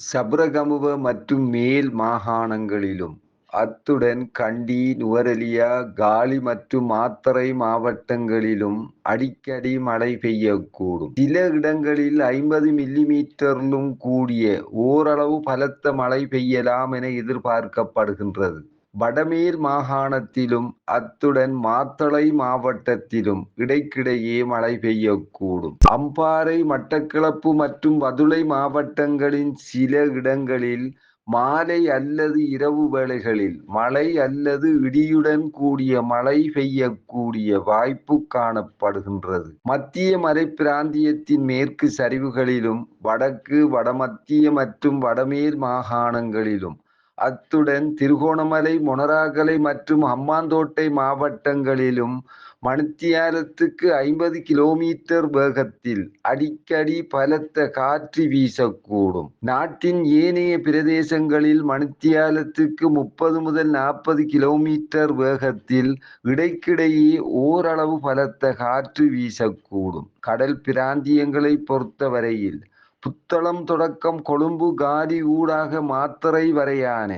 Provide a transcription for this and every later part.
சபரகமுவ மற்றும் மேல் மாகாணங்களிலும் அத்துடன் கண்டி நுவரெலியா காலி மற்றும் மாத்தறை மாவட்டங்களிலும் அடிக்கடி மழை பெய்யக்கூடும். சில இடங்களில் ஐம்பது மில்லிமீட்டரிலும் கூடிய ஓரளவு பலத்த மழை பெய்யலாம் என எதிர்பார்க்கப்படுகின்றது. வடமேல் மாகாணத்திலும் அத்துடன் மாத்தளை மாவட்டத்திலும் இடைக்கிடையே மழை பெய்யக்கூடும். அம்பாறை மட்டக்களப்பு மற்றும் வதுளை மாவட்டங்களின் சில இடங்களில் மாலை அல்லது இரவு வேளைகளில் மழை அல்லது இடியுடன் கூடிய மழை பெய்யக்கூடிய வாய்ப்பு காணப்படுகின்றது. மத்திய மலை பிராந்தியத்தின் மேற்கு சரிவுகளிலும் வடக்கு வடமத்திய மற்றும் வடமேர் மாகாணங்களிலும் அத்துடன் திருகோணமலை மொனராகலை மற்றும் ஹம்மாந்தோட்டை மாவட்டங்களிலும் மணித்தியாலத்துக்கு ஐம்பது கிலோமீட்டர் வேகத்தில் அடிக்கடி பலத்த காற்று வீசக்கூடும். நாட்டின் ஏனைய பிரதேசங்களில் மணித்தியாலத்துக்கு முப்பது முதல் நாற்பது கிலோமீட்டர் வேகத்தில் இடைக்கிடையே ஓரளவு பலத்த காற்று வீசக்கூடும். கடல் பிராந்தியங்களை பொறுத்தவரையில் புத்தளம் தொடக்கம் கொழும்பு காலி ஊடாக மாத்தறை வரையான.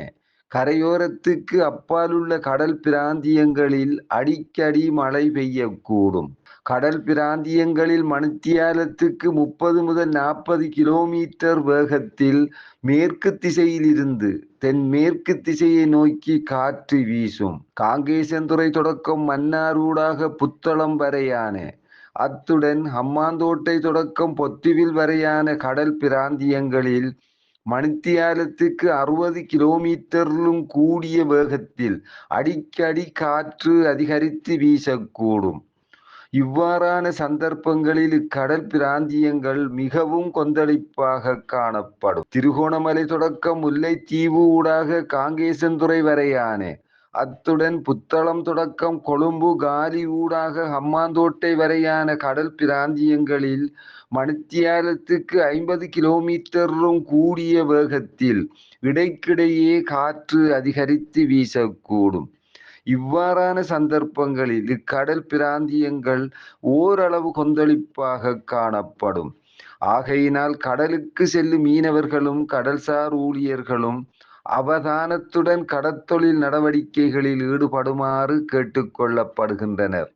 கரையோரத்துக்கு அப்பாலுள்ள கடல் பிராந்தியங்களில் அடிக்கடி மழை பெய்யக்கூடும். கடல் பிராந்தியங்களில் மணித்தியாலத்துக்கு முப்பது முதல் நாற்பது கிலோமீட்டர் வேகத்தில் மேற்கு திசையிலிருந்து தென்மேற்கு திசையை நோக்கி காற்று வீசும். காங்கேசந்துறை தொடக்கம் மன்னாரூடாக புத்தளம் வரையான. அத்துடன் ஹம்மாந்தோட்டை தொடக்கம் பொத்துவில் வரையான கடல் பிராந்தியங்களில் மணித்தியாலத்துக்கு அறுபது கிலோமீட்டரிலும் கூடிய வேகத்தில் அடிக்கடி காற்று அதிகரித்து வீசக்கூடும். இவ்வாறான சந்தர்ப்பங்களில் இக்கடல் பிராந்தியங்கள் மிகவும் கொந்தளிப்பாக காணப்படும். திருகோணமலை தொடக்கம் முல்லைத்தீவு ஊடாக காங்கேசன்துறை வரையான அத்துடன் புத்தளம் தொடக்கம் கொழும்பு காலி ஊடாக ஹம்மாந்தோட்டை வரையான கடல் பிராந்தியங்களில் மணித்தியாலத்துக்கு ஐம்பது கிலோமீட்டரும் கூடிய வேகத்தில் இடைக்கிடையே காற்று அதிகரித்து வீசக்கூடும். இவ்வாறான சந்தர்ப்பங்களில் இக்கடல் பிராந்தியங்கள் ஓரளவு கொந்தளிப்பாக காணப்படும். ஆகையினால் கடலுக்கு செல்லும் மீனவர்களும் கடல்சார் ஊழியர்களும் அவதானத்துடன் கடத்தொழில் நடவடிக்கைகளில் ஈடுபடுமாறு கேட்டுக்கொள்ளப்படுகின்றனர்